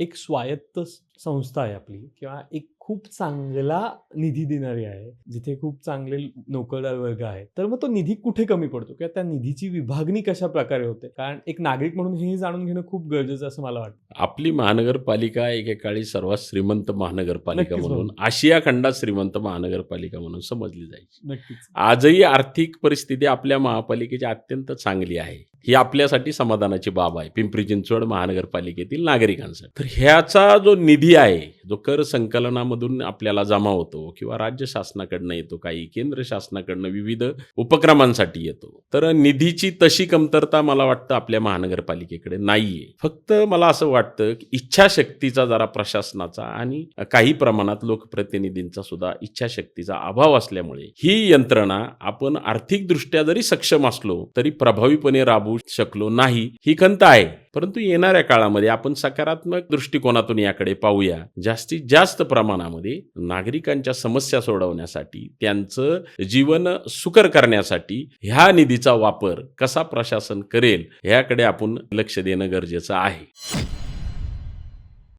एक स्वायत्त स- संस्था आहे आपली किंवा एक खूप चांगला निधी देणारी आहे जिथे खूप चांगले नोकरदार वर्ग आहे तर मग तो निधी कुठे कमी पडतो? किंवा त्या निधीची विभागणी कशा प्रकारे होते? कारण एक नागरिक म्हणून हे जाणून घेणं खूप गरजेचं असं मला वाटतं. आपली महानगरपालिका एकेकाळी सर्वात श्रीमंत महानगरपालिका. म्हणून आशिया खंडात श्रीमंत महानगरपालिका म्हणून समजली जायची. नक्कीच. आजही आर्थिक परिस्थिती आपल्या महापालिकेची अत्यंत चांगली आहे. ही आपल्यासाठी समाधानाची बाब आहे. पिंपरी चिंचवड महानगरपालिकेतील नागरिकांसाठी. तर ह्याचा जो निधी आहे जो कर संकलनामधून आपल्याला जमा होतो किंवा राज्य शासनाकडनं येतो काही केंद्र शासनाकडनं विविध उपक्रमांसाठी येतो तर निधीची तशी कमतरता मला वाटतं आपल्या महानगरपालिकेकडे नाहीये. फक्त मला असं वाटतं की इच्छाशक्तीचा जरा प्रशासनाचा आणि काही प्रमाणात लोकप्रतिनिधींचा सुद्धा इच्छाशक्तीचा अभाव असल्यामुळे ही यंत्रणा आपण आर्थिकदृष्ट्या जरी सक्षम असलो तरी प्रभावीपणे राबवू शकलो नाही ही खंत आहे. परंतु येणाऱ्या काळामध्ये आपण सकारात्मक दृष्टिकोनातून याकडे पाहूया ज्या जास्तीत जास्त प्रमाणामध्ये नागरिकांच्या समस्या सोडवण्यासाठी त्यांचं जीवन सुकर करण्यासाठी ह्या निधीचा वापर कसा प्रशासन करेल ह्याकडे आपण लक्ष देणं गरजेचं आहे.